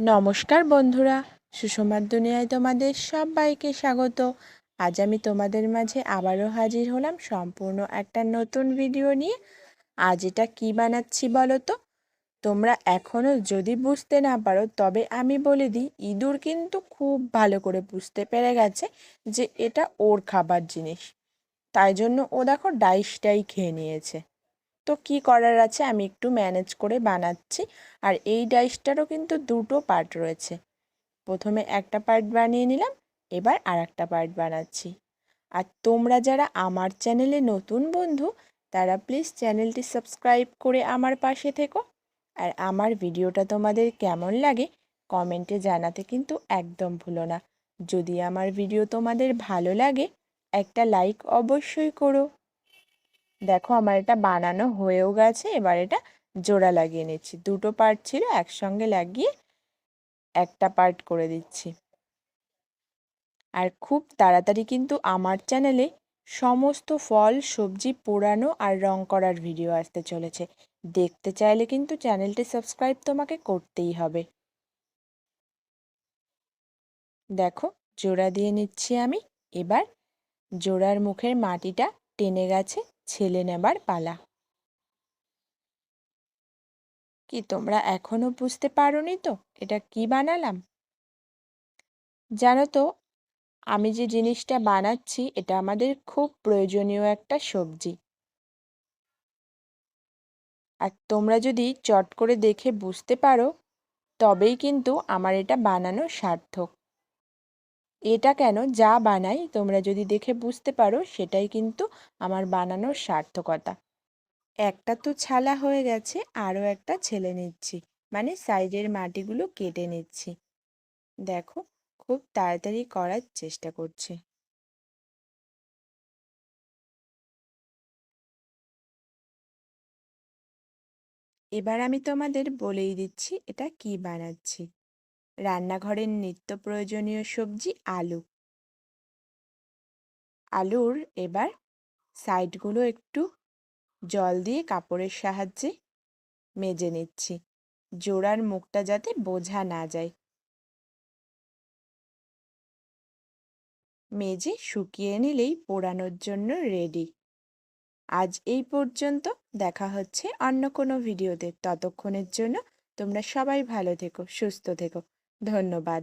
নমস্কার বন্ধুরা সুষমার দুনিয়ায় তোমাদের সবাইকে স্বাগত। আজ আমি তোমাদের মাঝে আবারও হাজির হলাম সম্পূর্ণ একটা নতুন ভিডিও নিয়ে। আজ এটা কি বানাচ্ছি বলো তো? তোমরা এখনও যদি বুঝতে না পারো, তবে আমি বলে দিই, ইঁদুর কিন্তু খুব ভালো করে বুঝতে পেরে গেছে যে এটা ওর খাবার জিনিস। তাই জন্য ও দেখো ডাইসটাই খেয়ে নিয়েছে। তো কি করার আছে? আমি একটু ম্যানেজ করে বানাচ্ছি। আর এই ডাইসটারও কিন্তু দুটো পার্ট রয়েছে। প্রথমে একটা পার্ট বানিয়ে নিলাম, এবার আর একটা পার্ট বানাচ্ছি। আর তোমরা যারা আমার চ্যানেলে নতুন বন্ধু, তারা প্লিজ চ্যানেলটি সাবস্ক্রাইব করে আমার পাশে থেকো। আর আমার ভিডিওটা তোমাদের কেমন লাগে কমেন্টে জানাতে কিন্তু একদম ভুলো না। যদি আমার ভিডিও তোমাদের ভালো লাগে, একটা লাইক অবশ্যই করো। দেখো আমার এটা বানানো হয়েও গেছে, এবার এটা জোড়া লাগিয়ে নিচ্ছি। দুটো পার্ট ছিল, একসঙ্গে লাগিয়ে একটা পার্ট করে দিচ্ছি। আর খুব তাড়াতাড়ি কিন্তু আমার চ্যানেলে সমস্ত ফল, সবজি পোড়ানো আর রং করার ভিডিও আসতে চলেছে। দেখতে চাইলে কিন্তু চ্যানেলটি সাবস্ক্রাইব তোমাকে করতেই হবে। দেখো, জোড়া দিয়ে নিচ্ছি আমি। এবার জোড়ার মুখের মাটিটা টেনে গেছে। ছেলে নেবার পালা। কি তোমরা এখনও বুঝতে পারোনি তো? এটা কি বানালাম? জানো তো, আমি যে জিনিসটা বানাচ্ছি, এটা আমাদের খুব প্রয়োজনীয় একটা সবজি। আর তোমরা যদি চট করে দেখে বুঝতে পারো, তবেই কিন্তু আমার এটা বানানো সার্থক। এটা কেন? যা বানাই তোমরা যদি দেখে বুঝতে পারো, সেটাই কিন্তু আমার বানানোর সার্থকতা। একটা তো ছালা হয়ে গেছে, আরও একটা ছেলে নিচ্ছি। মানে সাইডের মাটিগুলো কেটে নিচ্ছি। দেখো, খুব তাড়াতাড়ি করার চেষ্টা করছে। এবার আমি তোমাদের বলেই দিচ্ছি, এটা কি বানাচ্ছি। রান্নাঘরের নিত্য প্রয়োজনীয় সবজি আলু। আলুর এবার সাইডগুলো একটু জল দিয়ে কাপড়ের সাহায্যে মেজে নিচ্ছি, জোড়ার মুখটা যাতে বোঝা না যায়। মেজে শুকিয়ে নিলেই পোড়ানোর জন্য রেডি আজ এই পর্যন্ত, দেখা হচ্ছে অন্য কোনো ভিডিওতে। ততক্ষণের জন্য তোমরা সবাই ভালো থেকো, সুস্থ থেকো। ধন্যবাদ।